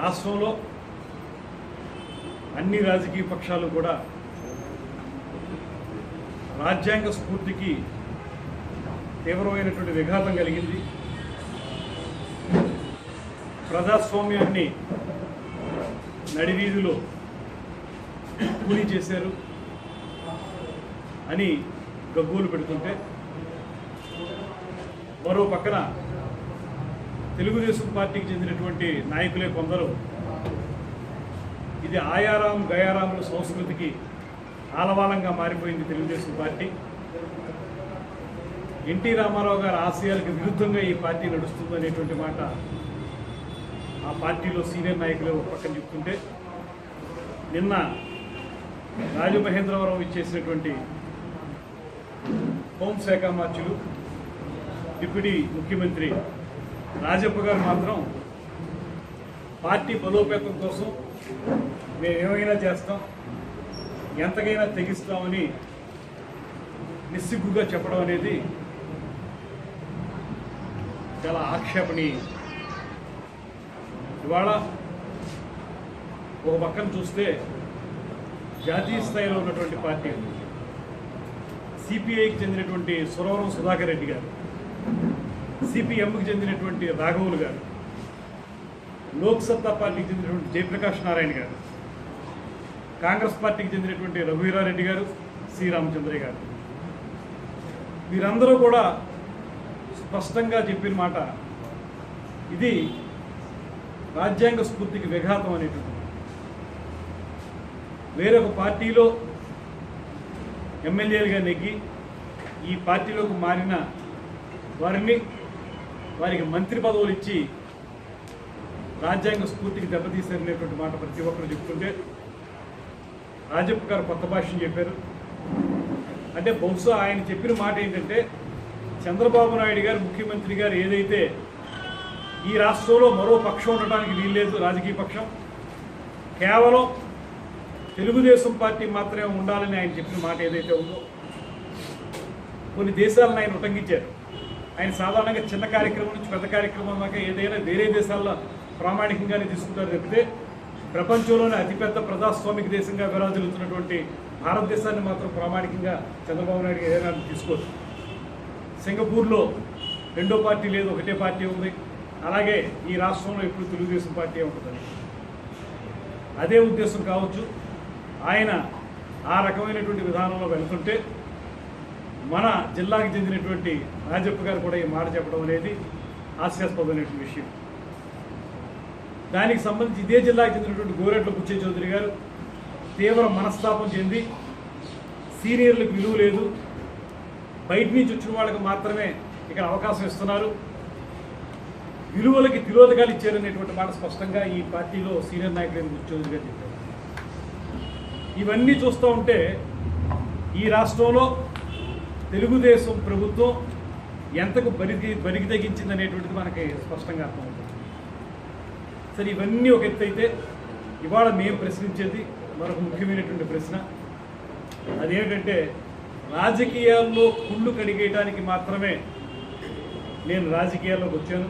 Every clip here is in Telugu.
రాష్ట్రంలో అన్ని రాజకీయ పక్షాలు కూడా రాజ్యాంగ స్ఫూర్తికి తీవ్రమైనటువంటి విఘాతం కలిగింది. ప్రజాస్వామ్యాన్ని నడివీధిలో కూలీ చేశారు అని గగ్గోలు పెడుతుంటే మరో పక్కన తెలుగుదేశం పార్టీకి చెందినటువంటి నాయకులే కొందరు. ఇది ఆయారాం గయారాముల సంస్కృతికి ఆలవాలంగా మారిపోయింది తెలుగుదేశం పార్టీ. ఎన్టీ రామారావు గారి ఆశయాలకు విరుద్ధంగా ఈ పార్టీ నడుస్తుంది అనేటువంటి మాట ఆ పార్టీలో సీనియర్ నాయకులు ఒక పక్కన చెప్తుంటే నిన్న రాజమహేంద్రవరం ఇచ్చేసినటువంటి హోంశాఖ మార్చులు డిప్యూటీ ముఖ్యమంత్రి రాజప్ప గారు మాత్రం పార్టీ బలోపేతం కోసం మేము ఏమైనా చేస్తాం ఎంతకైనా తెగిస్తామని నిస్సిగ్గుగా చెప్పడం అనేది చాలా ఆక్షేపణీయం. ఇవాళ ఒక పక్కన చూస్తే జాతీయ స్థాయిలో ఉన్నటువంటి పార్టీ సిపిఐకి చెందినటువంటి సురవరం సుధాకర్ రెడ్డి గారు. సిపిఎంకి చెందినటువంటి రాఘవులు గారు లోక్సత్తా పార్టీకి చెందినటువంటి జయప్రకాష్ నారాయణ గారు కాంగ్రెస్ పార్టీకి చెందినటువంటి రఘువీరారెడ్డి గారు సి రామచంద్రయ్య గారు. వీరందరూ కూడా స్పష్టంగా చెప్పిన మాట ఇది రాజ్యాంగ స్ఫూర్తికి విఘాతం అనేటువంటి వేరొక పార్టీలో ఎమ్మెల్యేలుగా నెగ్గి ఈ పార్టీలోకి మారిన వారిని వారికి మంత్రి పదవులు ఇచ్చి రాజ్యాంగ స్ఫూర్తికి దెబ్బతీశారనేటువంటి మాట ప్రతి ఒక్కరు చెప్పుకుంటే రాజప్ప గారు కొత్త భాషను చెప్పారు. అంటే బహుశా ఆయన చెప్పిన మాట ఏంటంటే చంద్రబాబు నాయుడు గారు ముఖ్యమంత్రి గారు ఏదైతే ఈ రాష్ట్రంలో మరో పక్షం ఉండటానికి వీల్లేదు రాజకీయ పక్షం కేవలం తెలుగుదేశం పార్టీ మాత్రమే ఉండాలని ఆయన చెప్పిన మాట ఏదైతే ఉందో కొన్ని దేశాలను ఆయన ఉటంకించారు. ఆయన సాధారణంగా చిన్న కార్యక్రమం నుంచి పెద్ద కార్యక్రమం దాకా ఏదైనా వేరే దేశాల్లో ప్రామాణికంగానే తీసుకుంటారు తప్పితే ప్రపంచంలోనే అతిపెద్ద ప్రజాస్వామిక దేశంగా విరాజిల్లుతున్నటువంటి భారతదేశాన్ని మాత్రం ప్రామాణికంగా చంద్రబాబు నాయుడు ఏదైనా తీసుకోవచ్చు సింగపూర్లో రెండో పార్టీ లేదు ఒకటే పార్టీ ఉంది. అలాగే ఈ రాష్ట్రంలో ఇప్పుడు తెలుగుదేశం పార్టీ ఉంటుంది. అదే ఉద్దేశం కావచ్చు. ఆయన ఆ రకమైనటువంటి విధానంలో వెళ్తుంటే మన జిల్లాకి చెందినటువంటి రాజప్ప గారు కూడా ఈ మాట చెప్పడం అనేది హాస్యాస్పదమైనటువంటి విషయం. దానికి సంబంధించి ఇదే జిల్లాకి చెందినటువంటి గోరెట్ల బుచ్చే చౌదరి గారు తీవ్ర మనస్తాపం చెంది సీనియర్లకు విలువ లేదు. బయట నుంచి వచ్చిన వాళ్ళకి మాత్రమే ఇక్కడ అవకాశం ఇస్తున్నారు. విలువలకి తిరోధకాలు ఇచ్చారనేటువంటి మాట స్పష్టంగా ఈ పార్టీలో సీనియర్ నాయకులైన చౌదరి గారు చెప్పారు. ఇవన్నీ చూస్తూ ఉంటే ఈ రాష్ట్రంలో తెలుగుదేశం ప్రభుత్వం ఎంతకు బరిగి బరికి తెగించింది అనేటువంటిది మనకి స్పష్టంగా అర్థమవుతుంది. సరే ఇవన్నీ ఒక ఎత్తు అయితే ఇవాళ మేము ప్రశ్నించేది మరొక ముఖ్యమైనటువంటి ప్రశ్న. అదేంటంటే రాజకీయాల్లో కుళ్ళు కడిగేయడానికి మాత్రమే నేను రాజకీయాల్లోకి వచ్చాను.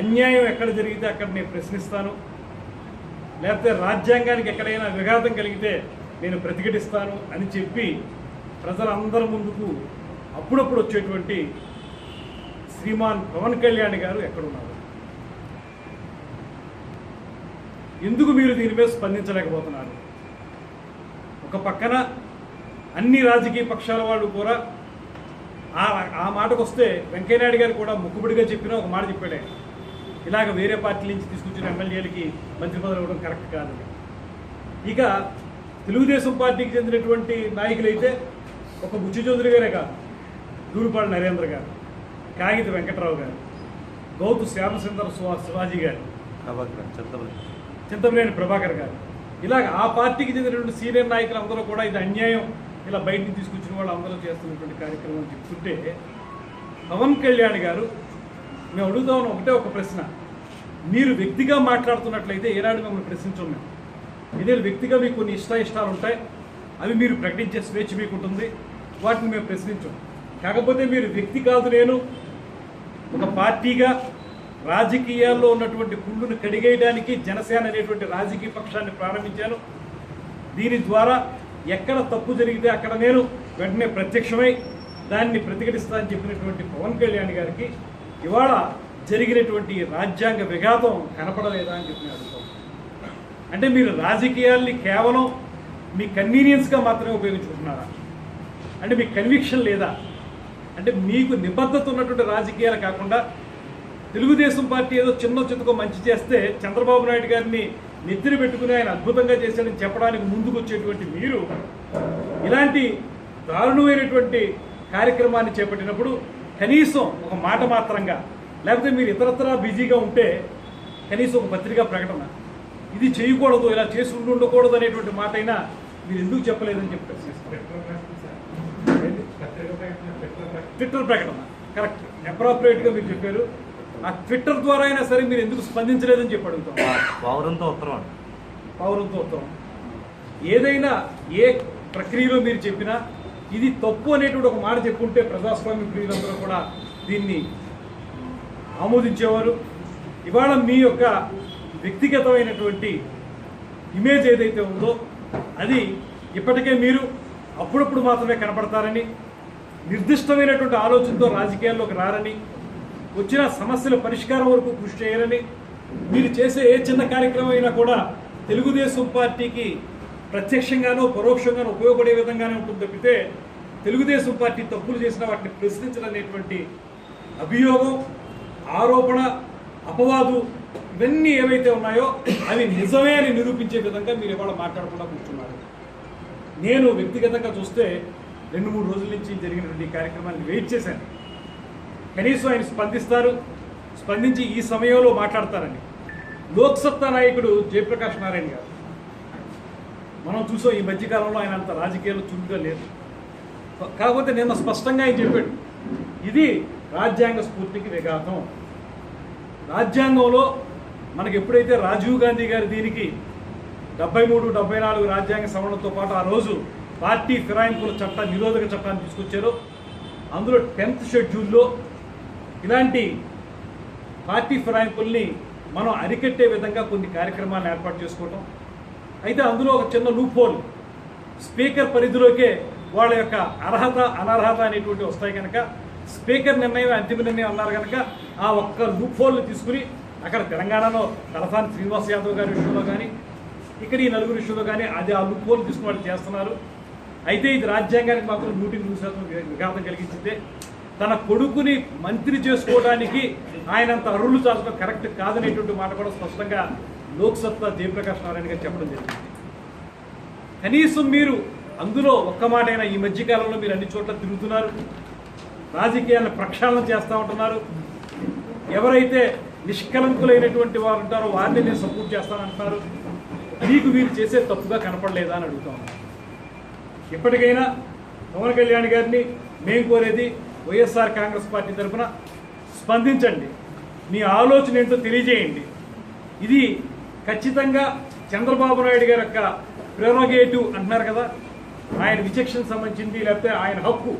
అన్యాయం ఎక్కడ జరిగితే అక్కడ నేను ప్రశ్నిస్తాను. లేకపోతే రాజ్యాంగానికి ఎక్కడైనా విఘాతం కలిగితే నేను ప్రతిఘటిస్తాను అని చెప్పి ప్రజలందరి ముందుకు అప్పుడప్పుడు వచ్చేటువంటి శ్రీమాన్ పవన్ కళ్యాణ్ గారు ఎక్కడున్నారు? ఎందుకు మీరు దీని మీద స్పందించలేకపోతున్నారు? ఒక పక్కన అన్ని రాజకీయ పక్షాల వాళ్ళు కూడా ఆ ఆ మాటకు వస్తే వెంకయ్యనాయుడు గారు కూడా ముక్కుబడిగా చెప్పిన ఒక మాట చెప్పాడే. ఇలాగ వేరే పార్టీ నుంచి తీసుకొచ్చిన ఎమ్మెల్యేలకి మంత్రి పదవులు ఇవ్వడం కరెక్ట్ కాదు. ఇక తెలుగుదేశం పార్టీకి చెందినటువంటి నాయకులైతే ఒక బుచ్చి చౌదరి గారే కాదు దూరుపాడు నరేంద్ర గారు కాగిత వెంకట్రావు గారు గౌతు శ్యామసుందర శివా శివాజీ గారు చింతమనేని. ప్రభాకర్ గారు. ఇలాగ ఆ పార్టీకి చెందినటువంటి సీనియర్ నాయకులు అందరూ కూడా ఇది అన్యాయం. ఇలా బయటికి తీసుకొచ్చిన వాళ్ళు అందరూ చేస్తున్నటువంటి కార్యక్రమం చెప్తుంటే పవన్ కళ్యాణ్ గారు మేము అడుగుదామని ఒకటే ఒక ప్రశ్న. మీరు వ్యక్తిగా మాట్లాడుతున్నట్లయితే ఏనాడు మిమ్మల్ని ప్రశ్నించం మేము. ఇదే వ్యక్తిగా మీకు కొన్ని ఇష్ట ఇష్టాలు ఉంటాయి? అవి మీరు ప్రకటించే స్వేచ్ఛ మీకు ఉంటుంది వాటిని మేము ప్రశ్నించం. కాకపోతే మీరు వ్యక్తి కాదు నేను. ఒక పార్టీగా రాజకీయాల్లో ఉన్నటువంటి కుళ్ళును కడిగేయడానికి జనసేన అనేటువంటి రాజకీయ పక్షాన్ని ప్రారంభించాను. దీని ద్వారా ఎక్కడ తప్పు జరిగితే అక్కడ నేను వెంటనే ప్రత్యక్షమై దాన్ని ప్రతిఘటిస్తానని చెప్పినటువంటి పవన్ కళ్యాణ్ గారికి ఇవాళ జరిగినటువంటి రాజ్యాంగ విఘాతం కనపడలేదా అని చెప్పి అంటే మీరు రాజకీయాల్ని కేవలం మీ కన్వీనియన్స్గా మాత్రమే ఉపయోగించుకుంటున్నారా? అంటే మీకు కన్విక్షన్ లేదా? అంటే మీకు నిబద్ధత ఉన్నటువంటి రాజకీయాలు కాకుండా తెలుగుదేశం పార్టీ ఏదో చిన్న చితకో మంచి చేస్తే చంద్రబాబు నాయుడు గారిని నెత్తిన పెట్టుకుని ఆయన అద్భుతంగా చేశాడని చెప్పడానికి ముందుకు వచ్చేటువంటి మీరు ఇలాంటి దారుణమైనటువంటి కార్యక్రమాన్ని చేపట్టినప్పుడు కనీసం ఒక మాట మాత్రంగా లేకపోతే మీరు ఇతరత్రా బిజీగా ఉంటే కనీసం ఒక పత్రికా ప్రకటన. ఇది చేయకూడదు ఇలా చేసి ఉండకూడదు అనేటువంటి మాట అయినా మీరు ఎందుకు చెప్పలేదని చెప్పి ప్రశ్నిస్తాను ట్విట్టర్ ప్రకటన కరెక్ట్. అప్రాప్రియేట్గా మీరు చెప్పారు. ఆ ట్విట్టర్ ద్వారా అయినా సరే మీరు ఎందుకు స్పందించలేదని చెప్పి అడుగుతాం. పౌరంతో ఉత్తరం పౌరంతో ఉత్తరం. ఏదైనా ఏ ప్రక్రియలో మీరు చెప్పినా ఇది తప్పు అనేటువంటి ఒక మాట చెప్పుంటే ప్రజాస్వామ్య ప్రియులందరూ కూడా దీన్ని ఆమోదించేవారు. ఇవాళ మీ యొక్క వ్యక్తిగతమైనటువంటి ఇమేజ్ ఏదైతే ఉందో అది ఇప్పటికే మీరు అప్పుడప్పుడు మాత్రమే కనపడతారని నిర్దిష్టమైనటువంటి ఆలోచనతో రాజకీయాల్లోకి రారని వచ్చిన సమస్యల పరిష్కారం వరకు కృషి చేయాలని మీరు చేసే ఏ చిన్న కార్యక్రమం అయినా కూడా తెలుగుదేశం పార్టీకి ప్రత్యక్షంగానో పరోక్షంగానో ఉపయోగపడే విధంగానే ఉంటుంది తప్పితే తెలుగుదేశం పార్టీ తప్పులు చేసిన వాటిని ప్రశ్నించాలనేటువంటి అభియోగం ఆరోపణ అపవాదు ఇవన్నీ ఏవైతే ఉన్నాయో అవి నిజమే అని నిరూపించే విధంగా మీరు ఇవాళ మాట్లాడకుండా కూర్చున్నారు. నేను వ్యక్తిగతంగా చూస్తే రెండు మూడు రోజుల నుంచి జరిగినటువంటి కార్యక్రమాన్ని వెయిట్ చేశాను. కనీసం ఆయన స్పందిస్తారు స్పందించి ఈ సమయంలో మాట్లాడతారని. లోక్సత్తా నాయకుడు జయప్రకాష్ నారాయణ గారు. మనం చూసాం ఈ మధ్యకాలంలో ఆయన అంత రాజకీయాల్లో చురుగ్గా లేదు కాకపోతే నిన్న స్పష్టంగా ఆయన చెప్పాడు ఇది రాజ్యాంగ స్ఫూర్తికి విఘాతం. రాజ్యాంగంలో మనకి ఎప్పుడైతే రాజీవ్ గాంధీ గారు దీనికి డెబ్బై మూడు డెబ్బై నాలుగు రాజ్యాంగ సవరణతో పాటు ఆ రోజు పార్టీ ఫిరాయింపుల చట్ట నిరోధక చట్టాన్ని తీసుకొచ్చారో. అందులో టెన్త్ షెడ్యూల్లో ఇలాంటి పార్టీ ఫిరాయింపుల్ని మనం అరికట్టే విధంగా కొన్ని కార్యక్రమాలను ఏర్పాటు చేసుకోవటం. అయితే అందులో ఒక చిన్న లూప్ హోల్ స్పీకర్ పరిధిలోకే వాళ్ళ యొక్క అర్హత అనర్హత అనేటువంటి వస్తాయి కనుక స్పీకర్ నిర్ణయం అంతిమ నిర్ణయం అన్నారు కనుక ఆ ఒక్క లూప్ హోల్ని తీసుకుని అక్కడ తెలంగాణలో తలసాని శ్రీనివాస్ యాదవ్ గారి విషయంలో కానీ ఇక్కడ ఈ నలుగురు విషయంలో కానీ అది ఆ లూప్ తీసుకుని వాళ్ళు చేస్తున్నారు. అయితే ఇది రాజ్యాంగానికి మాత్రం నూటికి నూరు శాతం విఘాతం కలిగించిందే. తన కొడుకుని మంత్రి చేసుకోవడానికి ఆయనంత అరువులు చాచడం కరెక్ట్ కాదనేటువంటి మాట కూడా స్పష్టంగా లోక్సత్తా జయప్రకాష్ నారాయణ గారు చెప్పడం జరిగింది. కనీసం మీరు అందులో ఒక్క మాటైనా ఈ మధ్యకాలంలో మీరు అన్ని చోట్ల తిరుగుతున్నారు రాజకీయాలను ప్రక్షాళన చేస్తూ ఉంటున్నారు. ఎవరైతే నిష్కలంకులైనటువంటి వారు ఉంటారో వారిని నేను సపోర్ట్ చేస్తానంటున్నారు. మీకు వీరు చేసే తప్పుగా కనపడలేదా అని అడుగుతా ఇప్పటికైనా పవన్ కళ్యాణ్ గారిని మేము కోరేది వైఎస్ఆర్ కాంగ్రెస్ పార్టీ తరఫున స్పందించండి. మీ ఆలోచన ఏంటో తెలియజేయండి. ఇది ఖచ్చితంగా చంద్రబాబు నాయుడు గారి యొక్క ప్రెరోగేటివ్ అంటున్నారు కదా. ఆయన విచక్షణ సంబంధించింది లేకపోతే ఆయన హక్కు.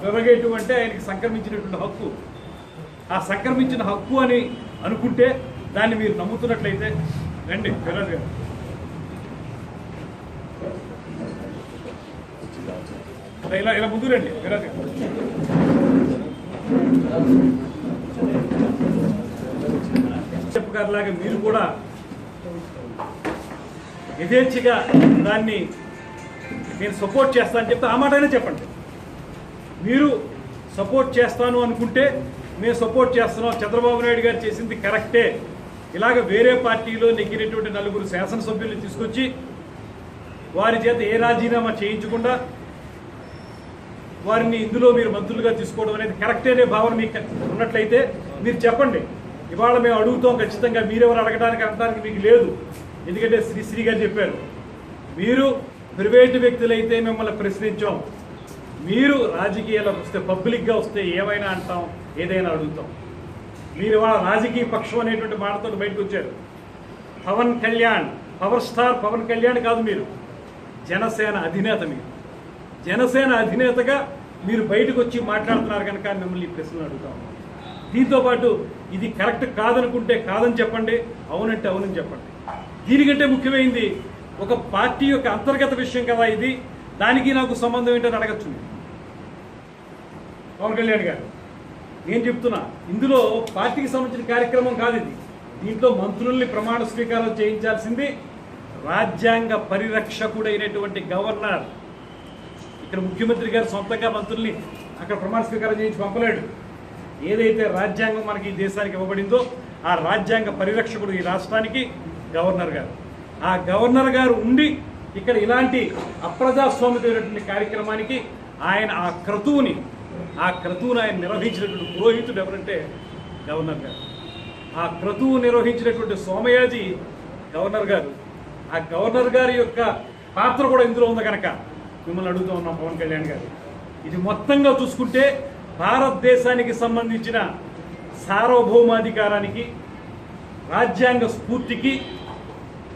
ప్రెరోగేటివ్ అంటే ఆయనకి సంక్రమించినటువంటి హక్కు. ఆ సంక్రమించిన హక్కు అని అనుకుంటే దాన్ని మీరు నమ్ముతున్నట్లయితే రండి విరాజ్ గారు. ఇలా ఇలా ముందు రండి విరాజ్ గారు. చెప్పు గారిలాగా మీరు కూడా యథేచ్ఛగా దాన్ని నేను సపోర్ట్ చేస్తాను చెప్తే ఆ మాటైనా చెప్పండి. మీరు సపోర్ట్ చేస్తాను అనుకుంటే మేము సపోర్ట్ చేస్తున్నాం. చంద్రబాబు నాయుడు గారు చేసింది కరెక్టే ఇలాగ వేరే పార్టీలో నెగ్గినటువంటి నలుగురు శాసనసభ్యులు తీసుకొచ్చి వారి చేత ఏ రాజీనామా చేయించకుండా వారిని ఇందులో మీరు మంత్రులుగా తీసుకోవడం అనేది కరెక్టే అనే భావన మీకు ఉన్నట్లయితే మీరు చెప్పండి. ఇవాళ మేము అడుగుతాం ఖచ్చితంగా మీరెవరు అడగడానికి అనడానికి మీకు లేదు. ఎందుకంటే శ్రీశ్రీ గారు చెప్పారు మీరు ప్రైవేటు వ్యక్తులైతే మిమ్మల్ని ప్రశ్నించాం. మీరు రాజకీయాలకు వస్తే పబ్లిక్గా వస్తే ఏమైనా అంటాం? ఏదైనా అడుగుతాం. మీరు ఇవాళ రాజకీయ పక్షం అనేటువంటి మాటతో బయటకు వచ్చారు. పవన్ కళ్యాణ్ పవర్ స్టార్ పవన్ కళ్యాణ్ కాదు మీరు. జనసేన అధినేత మీరు. జనసేన అధినేతగా మీరు బయటకు వచ్చి మాట్లాడుతున్నారు కనుక మిమ్మల్ని ఈ ప్రశ్నలు అడుగుతాం. దీంతో పాటు ఇది కరెక్ట్ కాదనుకుంటే కాదని చెప్పండి అవునంటే అవునని చెప్పండి. దీనికంటే ముఖ్యమైనది ఒక పార్టీ యొక్క అంతర్గత విషయం కదా ఇది. దానికి నాకు సంబంధం ఏంటని అడగచ్చు పవన్ కళ్యాణ్ గారు. నేను చెప్తున్నా ఇందులో పార్టీకి సంబంధించిన కార్యక్రమం కాదు ఇది. దీంట్లో మంత్రుల్ని ప్రమాణ స్వీకారం చేయించాల్సింది రాజ్యాంగ పరిరక్షకుడైనటువంటి గవర్నర్. ఇక్కడ ముఖ్యమంత్రి గారు సొంతంగా మంత్రుల్ని అక్కడ ప్రమాణ స్వీకారం చేయించి పంపలేడు. ఏదైతే రాజ్యాంగం మనకి ఈ దేశానికి ఇవ్వబడిందో ఆ రాజ్యాంగ పరిరక్షకుడు ఈ రాష్ట్రానికి గవర్నర్ గారు. ఆ గవర్నర్ గారు ఉండి ఇక్కడ ఇలాంటి అప్రజాస్వామ్యమైనటువంటి కార్యక్రమానికి ఆయన ఆ క్రతువుని ఆ క్రతువును ఆయన నిర్వహించినటువంటి పురోహితుడు ఎవరంటే గవర్నర్ గారు. ఆ క్రతువు నిర్వహించినటువంటి సోమయాజి గవర్నర్ గారు. ఆ గవర్నర్ గారి యొక్క పాత్ర కూడా ఇందులో ఉంది కనుక మిమ్మల్ని అడుగుతూ ఉన్నాం పవన్ కళ్యాణ్ గారు. ఇది మొత్తంగా చూసుకుంటే భారతదేశానికి సంబంధించిన సార్వభౌమాధికారానికి రాజ్యాంగ స్ఫూర్తికి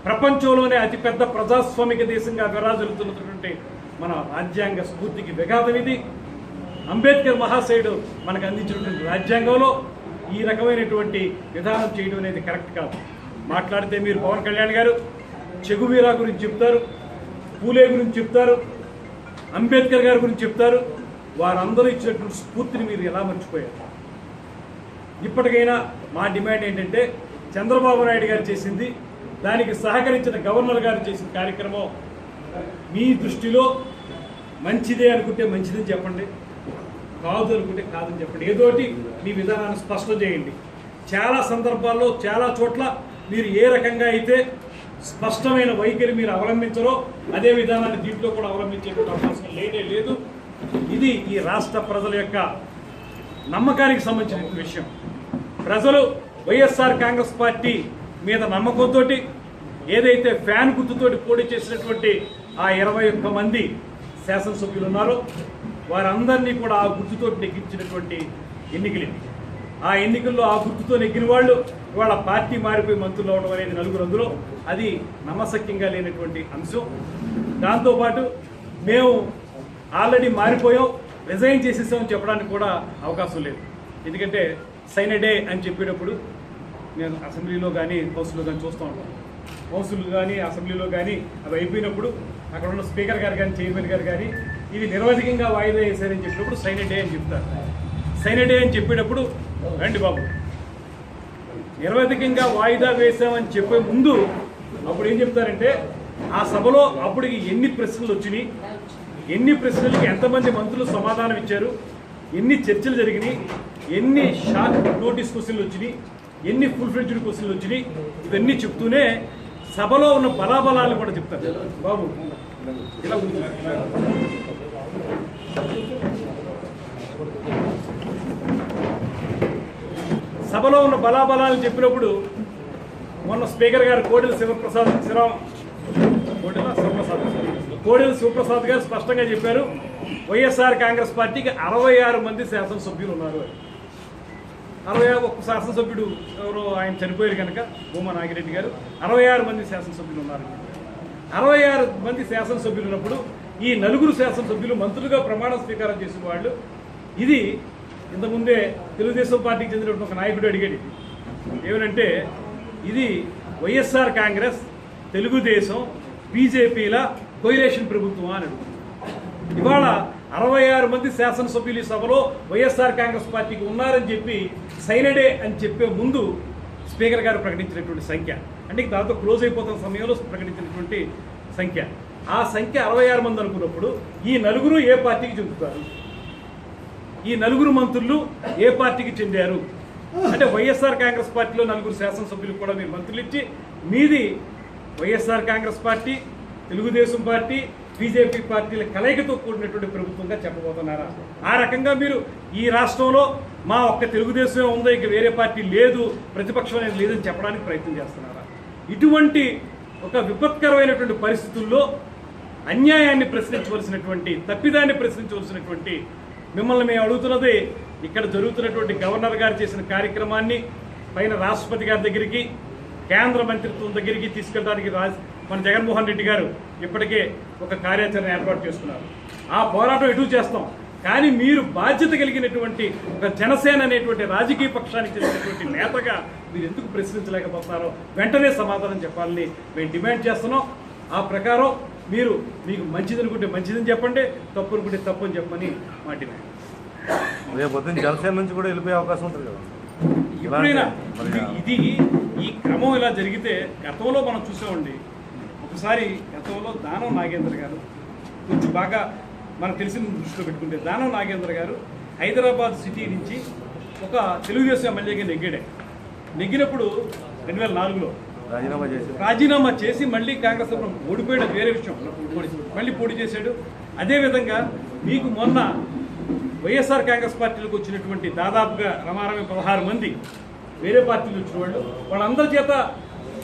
ప్రపంచంలోనే అతిపెద్ద ప్రజాస్వామిక దేశంగా విరాజులుతున్నటువంటి మన రాజ్యాంగ స్ఫూర్తికి విఘాతం ఇది అంబేద్కర్ మహాశయుడు మనకు అందించినటువంటి రాజ్యాంగంలో ఈ రకమైనటువంటి విధానం చేయడం అనేది కరెక్ట్ కాదు. మాట్లాడితే మీరు పవన్ కళ్యాణ్ గారు చెగువీరా గురించి చెప్తారు పూలే గురించి చెప్తారు అంబేద్కర్ గారి గురించి చెప్తారు వారందరూ ఇచ్చినటువంటి స్ఫూర్తిని మీరు ఎలా మర్చిపోయారు? ఇప్పటికైనా మా డిమాండ్ ఏంటంటే చంద్రబాబు నాయుడు గారు చేసింది దానికి సహకరించిన గవర్నర్ గారు చేసిన కార్యక్రమం మీ దృష్టిలో మంచిదే అనుకుంటే మంచిదని చెప్పండి. కాదు అనుకుంటే కాదని చెప్పండి. ఏదోటి మీ విధానాన్ని స్పష్టం చేయండి. చాలా సందర్భాల్లో చాలా చోట్ల మీరు ఏ రకంగా అయితే స్పష్టమైన వైఖరి మీరు అవలంబించరో అదే విధానాన్ని దీంట్లో కూడా అవలంబించేటువంటి అవకాశం లేనే లేదు. ఇది ఈ రాష్ట్ర ప్రజల యొక్క నమ్మకానికి సంబంధించిన విషయం. ప్రజలు వైఎస్ఆర్ కాంగ్రెస్ పార్టీ మీద నమ్మకంతో ఏదైతే ఫ్యాన్ గుర్తుతోటి పోటీ చేసినటువంటి ఆ ఇరవై ఒక్క మంది శాసనసభ్యులు ఉన్నారో వారందరినీ కూడా ఆ గుర్తుతో నెగ్గించినటువంటి ఎన్నికలు ఆ ఎన్నికల్లో ఆ గుర్తుతో నెగ్గిన వాళ్ళు ఇవాళ పార్టీ మారిపోయి మంత్రులు అవడం అనేది నలుగురు అందులో. అది నమ్మశక్యంగా లేనటువంటి అంశం. దాంతోపాటు మేము ఆల్రెడీ మారిపోయాం రిజైన్ చేసేసామని చెప్పడానికి కూడా అవకాశం లేదు. ఎందుకంటే సైనడే అని చెప్పేటప్పుడు నేను అసెంబ్లీలో కానీ హౌస్లో కానీ చూస్తూ ఉంటాను. హౌస్లు కానీ అసెంబ్లీలో కానీ అవి అయిపోయినప్పుడు అక్కడ ఉన్న స్పీకర్ గారు కానీ చైర్మన్ గారు కానీ ఇవి నిరవధికంగా వాయిదా వేశారని చెప్పినప్పుడు సైనడే అని చెప్తారు. సైనడే అని చెప్పేటప్పుడు రండి బాబు. నిరవధికంగా వాయిదా వేశామని చెప్పే ముందు అప్పుడు ఏం చెప్తారంటే ఆ సభలో అప్పటికి ఎన్ని ప్రశ్నలు వచ్చినాయి ఎన్ని ప్రశ్నలకి ఎంతమంది మంత్రులు సమాధానం ఇచ్చారు ఎన్ని చర్చలు జరిగినాయి ఎన్ని షార్ట్ నోటీస్ క్వశ్చన్లు వచ్చినాయి ఎన్ని ఫుల్ ఫ్లెడ్జ్డ్ క్వశ్చన్లు వచ్చినాయి ఇవన్నీ చెప్తూనే సభలో ఉన్న బలాబలాలు కూడా చెప్తారు. బాబు ఇలా సభలో ఉన్న బలాబలాలు చెప్పినప్పుడు మొన్న స్పీకర్ గారు కోడెల శివప్రసాద్ శివ కోడెల శివప్రసాద్ కోడెల శివప్రసాద్ గారు స్పష్టంగా చెప్పారు వైఎస్ఆర్ కాంగ్రెస్ పార్టీకి అరవై ఆరు మంది శాసనసభ్యులు ఉన్నారు. అరవై ఆరు ఒక్క శాసనసభ్యుడు ఎవరో ఆయన చనిపోయారు కనుక భూమా నాగిరెడ్డి గారు అరవై ఆరు మంది శాసనసభ్యులు ఉన్నారు. అరవై ఆరు మంది శాసనసభ్యులు ఉన్నప్పుడు ఈ నలుగురు శాసనసభ్యులు మంత్రులుగా ప్రమాణ స్వీకారం చేసిన వాళ్ళు ఇది ఇంతకుముందే తెలుగుదేశం పార్టీకి చెందినటువంటి ఒక నాయకుడు అడిగాడు ఇది. ఏమనంటే ఇది వైఎస్ఆర్ కాంగ్రెస్ తెలుగుదేశం బీజేపీల కొయిలేషన్ ప్రభుత్వం అని అడుగుతుంది. ఇవాళ అరవై ఆరు మంది శాసనసభ్యులు ఈ సభలో వైఎస్ఆర్ కాంగ్రెస్ పార్టీకి ఉన్నారని చెప్పి సైనడే అని చెప్పే ముందు స్పీకర్ గారు ప్రకటించినటువంటి సంఖ్య. అంటే దాంతో క్లోజ్ అయిపోతున్న సమయంలో ప్రకటించినటువంటి సంఖ్య. ఆ సంఖ్య అరవై ఆరు మంది అనుకున్నప్పుడు ఈ నలుగురు ఏ పార్టీకి చెందుతారు? ఈ నలుగురు మంత్రులు ఏ పార్టీకి చెందారు? అంటే వైఎస్ఆర్ కాంగ్రెస్ పార్టీలో నలుగురు శాసనసభ్యులకు కూడా మీరు మంత్రులు ఇచ్చి మీది YSR Congress party Telugu Desam party BJP పార్టీల కలయికతో కూడినటువంటి ప్రభుత్వంగా చెప్పబోతున్నారా? ఆ రకంగా మీరు ఈ రాష్ట్రంలో మా ఒక్క తెలుగుదేశమే ఉందో ఇక వేరే పార్టీ లేదు ప్రతిపక్షం అనేది లేదని చెప్పడానికి ప్రయత్నం చేస్తున్నారా? ఇటువంటి ఒక విపత్కరమైనటువంటి పరిస్థితుల్లో అన్యాయాన్ని ప్రశ్నించవలసినటువంటి తప్పిదాన్ని ప్రశ్నించవలసినటువంటి మిమ్మల్ని మేము అడుగుతున్నది ఇక్కడ జరుగుతున్నటువంటి గవర్నర్ గారు చేసిన కార్యక్రమాన్ని పైన రాష్ట్రపతి గారి దగ్గరికి కేంద్ర మంత్రిత్వం దగ్గరికి తీసుకెళ్ళడానికి రాజ్ మన జగన్మోహన్ రెడ్డి గారు ఇప్పటికే ఒక కార్యాచరణ ఏర్పాటు చేసుకున్నారు. ఆ పోరాటం ఎటు చేస్తాం? కానీ మీరు బాధ్యత కలిగినటువంటి ఒక జనసేన అనేటువంటి రాజకీయ పక్షానికి చెందినటువంటి నేతగా మీరు ఎందుకు ప్రశ్నించలేకపోతున్నారో వెంటనే సమాధానం చెప్పాలని మేము డిమాండ్ చేస్తున్నాం. ఆ ప్రకారం మీరు మీకు మంచిది అనుకుంటే మంచిదని చెప్పండి తప్పు అనుకుంటే తప్పు అని చెప్పమని మా డిమాండ్ రేపు జనసేన నుంచి కూడా వెళ్ళిపోయే అవకాశం ఉంటుంది కదా. ఎప్పుడైనా మరి ఇది ఇది ఈ క్రమం ఇలా జరిగితే గతంలో మనం చూసామండి ఒకసారి గతంలో దానం నాగేంద్ర గారు కొంచెం బాగా మనకు తెలిసిన దృష్టిలో పెట్టుకుంటే దానం నాగేంద్ర గారు హైదరాబాద్ సిటీ నుంచి ఒక తెలుగుదేశం ఎమ్మెల్యేగా నెగ్గాడే. నెగ్గినప్పుడు రెండు వేల నాలుగులో రాజీనామా చేసి రాజీనామా చేసి మళ్ళీ కాంగ్రెస్ తరఫున ఓడిపోయాడు వేరే విషయం. మళ్ళీ పోటీ చేశాడు. అదేవిధంగా మీకు మొన్న వైఎస్ఆర్ కాంగ్రెస్ పార్టీలకు వచ్చినటువంటి దాదాపుగా రమారమి పదహారు మంది వేరే పార్టీలు వచ్చిన వాళ్ళు వాళ్ళందరి చేత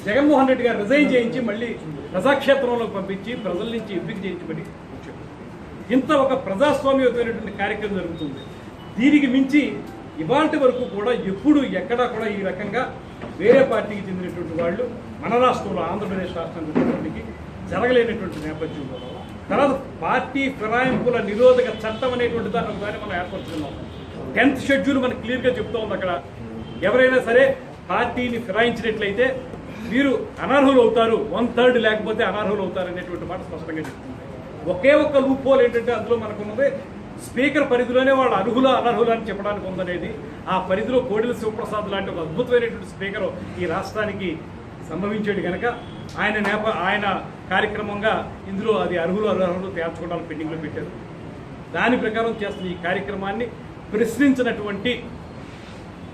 జగన్మోహన్ రెడ్డి గారు రిజైన్ చేయించి మళ్ళీ ప్రజాక్షేత్రంలోకి పంపించి ప్రజల నుంచి ఎంపిక చేయించబడి వచ్చాడు ఇంత ఒక ప్రజాస్వామ్యమైనటువంటి కార్యక్రమం జరుగుతుంది. దీనికి మించి ఇవాళ వరకు కూడా ఎప్పుడు ఎక్కడా కూడా ఈ రకంగా వేరే పార్టీకి చెందిన చెందినటువంటి వాళ్ళు మన రాష్ట్రంలో ఆంధ్రప్రదేశ్ రాష్ట్రానికి ఉన్నటువంటి జరగలేనటువంటి నేపథ్యంలో తర్వాత పార్టీ ఫిరాయింపుల నిరోధక చట్టం అనేటువంటి దాన్ని ఒకసారి మనం ఏర్పరచుకున్నాం టెన్త్ షెడ్యూల్ మనకు క్లియర్గా చెప్తా ఉంది అక్కడ. ఎవరైనా సరే పార్టీని ఫిరాయించినట్లయితే వీరు అనర్హులు అవుతారు వన్ థర్డ్ లేకపోతే అనర్హులు అవుతారు అనేటువంటి మాట స్పష్టంగా చెప్తుంది. ఒకే ఒక్క లూప్ హోల్ ఏంటంటే అందులో మనకున్నది స్పీకర్ పరిధిలోనే వాళ్ళు అర్హుల అనర్హులు అని చెప్పడానికి ఉందనేది ఆ పరిధిలో కోడిల శివప్రసాద్ లాంటి ఒక అద్భుతమైనటువంటి స్పీకర్ ఈ రాష్ట్రానికి సంభవించాడు కనుక ఆయన నేప ఆయన కార్యక్రమంగా ఇందులో అది అర్హులు అనర్హులు తేల్చుకోవడానికి పెండింగ్లో పెట్టారు. దాని ప్రకారం చేస్తున్న ఈ కార్యక్రమాన్ని ప్రశ్నించినటువంటి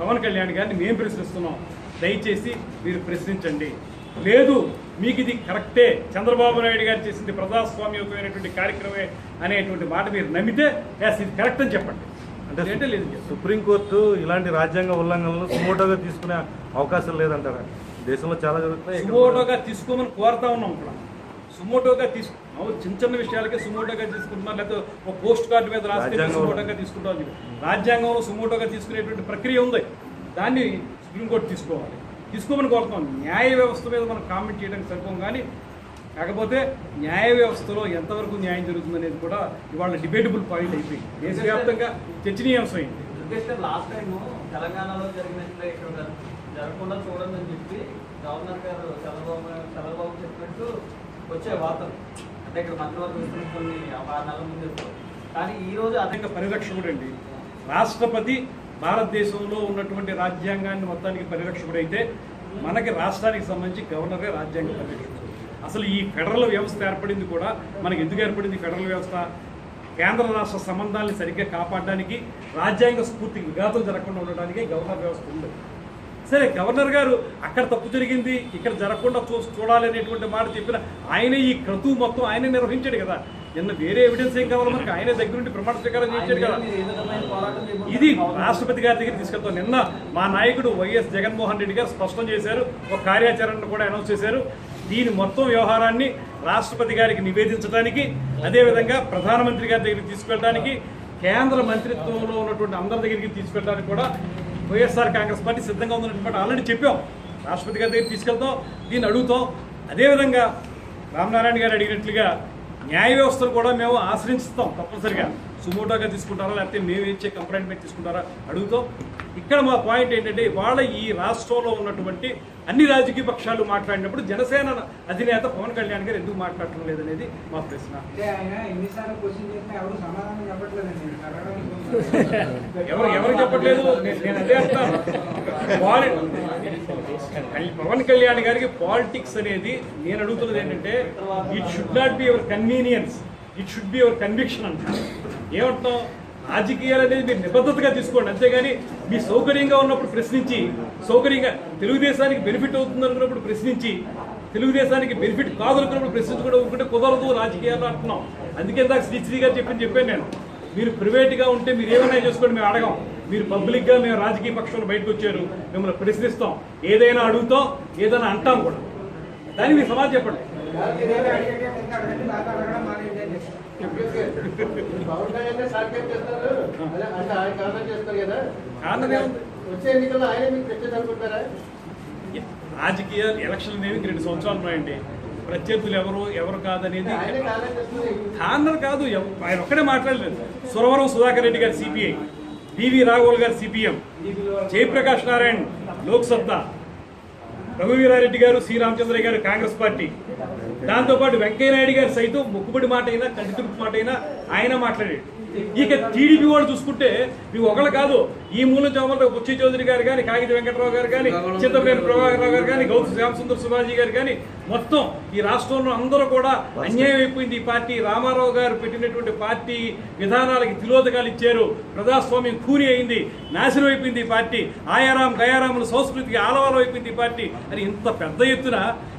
పవన్ కళ్యాణ్ గారిని మేము ప్రశ్నిస్తున్నాం. దయచేసి మీరు ప్రశ్నించండి. లేదు మీకు ఇది కరెక్టే చంద్రబాబు నాయుడు గారు చేసింది ప్రజాస్వామ్యమైనటువంటి కార్యక్రమే అనేటువంటి మాట మీరు నమ్మితే ఎస్ ఇది కరెక్ట్ అని చెప్పండి అంటే లేదు. సుప్రీంకోర్టు ఇలాంటి రాజ్యాంగ ఉల్లంఘనలు సుమోటోగా తీసుకునే అవకాశం లేదంటారా దేశంలో చాలా జరుగుతున్నాయి. సుమోటోగా తీసుకోమని కోరుతా ఉన్నాం ఇక్కడ సుమోటోగా తీసుకు అవును, చిన్న చిన్న విషయాలకే సుమోటోగా తీసుకుంటున్నారు లేకపోతే ఒక పోస్ట్ కార్డు మీద రాస్తే. సుమోటోగా తీసుకుంటాం. రాజ్యాంగంలో సుమోటోగా తీసుకునేటువంటి ప్రక్రియ ఉంది దాన్ని సుప్రీంకోర్టు తీసుకోవాలి తీసుకోమని కోరుతున్నాం. న్యాయ వ్యవస్థ మీద మనం కామెంట్ చేయడానికి సరిపోం కానీ కాకపోతే న్యాయ వ్యవస్థలో ఎంతవరకు న్యాయం జరుగుతుంది అనేది కూడా ఇవాళ డిబేటబుల్ పాయింట్ అయిపోయింది. దేశవ్యాప్తంగా చర్చనీయాంశమైంది. ఎందుకంటే లాస్ట్ టైం తెలంగాణలో జరిగినట్లే ఇక్కడ జర- జరగకుండా చూడండి అని చెప్పి గవర్నర్ గారు చంద్రబాబు చంద్రబాబు చెప్పినట్టు వచ్చే వార్తలు. అంటే ఇక్కడ మంత్రివర్గం ఇస్తున్న కొన్ని నెలల ముందు. కానీ ఈ రోజు అదే పరిరక్షకుడు అండి. రాష్ట్రపతి భారతదేశంలో ఉన్నటువంటి రాజ్యాంగాన్ని మొత్తానికి పరిరక్షకుడైతే మనకి రాష్ట్రానికి సంబంధించి గవర్నరే రాజ్యాంగ పరిరక్షకుడు. అసలు ఈ ఫెడరల్ వ్యవస్థ ఏర్పడింది కూడా మనకి ఎందుకు ఏర్పడింది ఫెడరల్ వ్యవస్థ? కేంద్ర రాష్ట్ర సంబంధాన్ని సరిగ్గా కాపాడడానికి రాజ్యాంగ స్ఫూర్తికి విఘాతం జరగకుండా ఉండడానికి గవర్నర్ వ్యవస్థ ఉంది. సరే గవర్నర్ గారు అక్కడ తప్పు జరిగింది ఇక్కడ జరగకుండా చూ చూడాలి అనేటువంటి మాట చెప్పిన ఆయనే ఈ క్రతువు మొత్తం ఆయన నిర్వహించాడు కదా. నిన్న వేరే ఎవిడెన్స్ ఏం కావాలి మనకి ఆయన దగ్గరుండి ప్రమాణ స్వీకారం చేయించాడు కదా? ఇది రాష్ట్రపతి గారి దగ్గర తీసుకెళ్తాం. నిన్న మా నాయకుడు వైఎస్ జగన్మోహన్ రెడ్డి గారు స్పష్టం చేశారు. ఒక కార్యాచరణను కూడా అనౌన్స్ చేశారు. దీని మొత్తం వ్యవహారాన్ని రాష్ట్రపతి గారికి నివేదించడానికి అదేవిధంగా ప్రధానమంత్రి గారి దగ్గరికి తీసుకెళ్ళడానికి కేంద్ర మంత్రిత్వంలో ఉన్నటువంటి అందరి దగ్గరికి తీసుకెళ్ళడానికి కూడా వైఎస్ఆర్ కాంగ్రెస్ పార్టీ సిద్ధంగా ఉందన్నటువంటి ఆల్రెడీ చెప్పాం. రాష్ట్రపతి గారి దగ్గర తీసుకెళ్తాం దీన్ని అడుగుతాం. అదేవిధంగా రామనారాయణ గారు అడిగినట్లుగా న్యాయ వ్యవస్థను కూడా మేము ఆశ్రయిస్తాం తప్పనిసరిగా. సుమోటోగా తీసుకుంటారా లేకపోతే మేము ఇచ్చే కంప్లైంట్ మీద తీసుకుంటారా అడుగుతాం. ఇక్కడ మా పాయింట్ ఏంటంటే వాళ్ళ ఈ రాష్ట్రంలో ఉన్నటువంటి అన్ని రాజకీయ పక్షాలు మాట్లాడినప్పుడు జనసేన అధినేత పవన్ కళ్యాణ్ గారు ఎందుకు మాట్లాడటం లేదనేది మా ప్రశ్న. ఎవరు ఎవరు చెప్పట్లేదు? నేను అదే అంటాను పవన్ కళ్యాణ్ గారికి పాలిటిక్స్ అనేది నేను అడుగుతున్నది ఏంటంటే it should not be your convenience it should be your conviction అంటారు ఏమంటాం రాజకీయాలు అనేది మీరు నిబద్ధతగా తీసుకోండి. అంతేగాని మీ సౌకర్యంగా ఉన్నప్పుడు ప్రశ్నించి సౌకర్యంగా తెలుగుదేశానికి బెనిఫిట్ అవుతుంది అనుకున్నప్పుడు ప్రశ్నించి తెలుగుదేశానికి బెనిఫిట్ కాదు అనుకున్నప్పుడు ప్రశ్నించుకోవడం ఊరుకుంటే కుదరదు రాజకీయాలు అంటున్నాం. అందుకే దాకా శ్రీశ్రీ గారు చెప్పని చెప్పాను నేను. మీరు ప్రైవేట్గా ఉంటే మీరు ఏమైనా చేసుకోండి మేము అడగం. మీరు పబ్లిక్గా మేము రాజకీయ పక్షంలో బయటకు వచ్చారు మిమ్మల్ని ప్రశ్నిస్తాం. ఏదైనా అడుగుతాం ఏదైనా అంటాం కూడా. దానికి మీరు సమాధానం చెప్పండి. రాజకీయ ఎలక్షన్ అనేవి రెండు సంవత్సరాలు ఉన్నాయండి. ప్రత్యర్థులు ఎవరు ఎవరు కాదనేది కాదు ఆయన ఒక్కడే మాట్లాడలేదు. సురవరం సుధాకర్ రెడ్డి గారు సిపిఐ పివి రాఘవల్ గారు సిపిఎం జయప్రకాష్ నారాయణ్ లోక్సత్తా రఘువీరారెడ్డి గారు సి. రామచంద్రయ్య గారు కాంగ్రెస్ పార్టీ. దాంతోపాటు వెంకయ్యనాయుడు గారు సైతం మొక్కుబడి మాట అయినా కంటితుడుపు మాట అయినా ఆయన మాట్లాడాడు. ఇక టీడీపీ వాళ్ళు చూసుకుంటే మీకు ఒకళ్ళు కాదు ఈ మూలం చౌమల బుచ్చి చౌదరి గారు కానీ కాగిత వెంకటరావు గారు కానీ చింతపేరు ప్రభాకర్ రావు గారు కానీ గౌతు శ్యామసుందర్ శివాజీ గారు కానీ మొత్తం ఈ రాష్ట్రంలో అందరూ కూడా అన్యాయం అయిపోయింది ఈ పార్టీ. రామారావు గారు పెట్టినటువంటి పార్టీ విధానాలకి తిలోదకాలు ఇచ్చారు. ప్రజాస్వామ్యం కూని అయింది నాశనం అయిపోయింది ఈ పార్టీ. ఆయారాం గయారాముల సంస్కృతికి ఆలవాలం అయిపోయింది ఈ పార్టీ. అని ఇంత పెద్ద ఎత్తున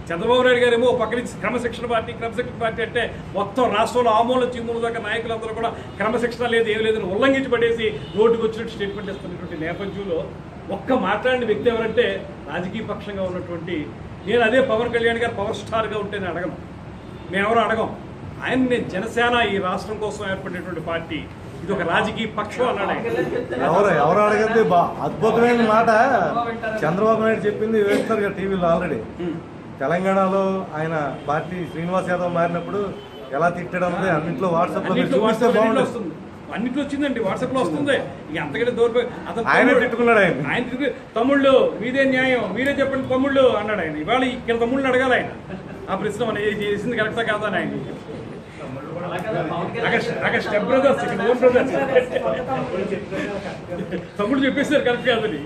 చంద్రబాబు నాయుడు గారు ఏమో ఒక పక్క నుంచి క్రమశిక్షణ పార్టీ క్రమశిక్షణ పార్టీ అంటే మొత్తం రాష్ట్రంలో ఆమూల చిమ్ముల దాకా నాయకులందరూ కూడా క్రమశిక్షణ లేదు ఏం లేదని ఉల్లంఘించి పడేసి రోడ్డుకు వచ్చినట్టు స్టేట్మెంట్ ఇస్తున్నటువంటి నేపథ్యంలో ఒక్క మాట్లాడిన వ్యక్తి ఎవరంటే రాజకీయ పక్షంగా ఉన్నటువంటి నేను అదే పవన్ కళ్యాణ్ గారు పవర్ స్టార్గా ఉంటే నేను అడగను. మేమెవరూ అడగం. ఆయన నేను జనసేన ఈ రాష్ట్రం కోసం ఏర్పడినటువంటి పార్టీ ఇది ఒక రాజకీయ పక్షం అన్నాడు ఎవరు ఎవరు అడగద్దు? అద్భుతమైన మాట. చంద్రబాబు నాయుడు చెప్పింది వేస్తారు టీవీలో ఆల్రెడీ తెలంగాణలో ఆయన పార్టీ శ్రీనివాస్ యాదవ్ మారినప్పుడు ఎలా తిట్టడం అన్నింటిలో వాట్సాప్లో మీరు అన్నిట్లో చూపిస్తే బాగుంటుంది. అన్నిట్లో వచ్చిందండి వాట్సాప్లో వస్తుంది. ఇక అంతకంటే అతను ఆయనే తిట్టుకున్నాడు ఆయన. ఆయన తిట్టుకు- తమ్ముళ్ళు మీదే న్యాయం మీరే చెప్పండి తమ్ముళ్ళు అన్నాడు ఆయన. ఇవాళ ఇక్కడ తమ్ముళ్ళు అడగాలి ఆయన. ఆ ప్రశ్న మనం ఏది చేసింది కరెక్టా కాదా అని ఆయన. అలా కదా పవన్ అక్కడ కళ్యాణ్ అక్కడ స్టెప్ బ్రదర్స్ ఇక్కడ ఓన్ బ్రదర్స్. తమ్ముడు చెప్పేసారు కరెక్ట్ కాదని.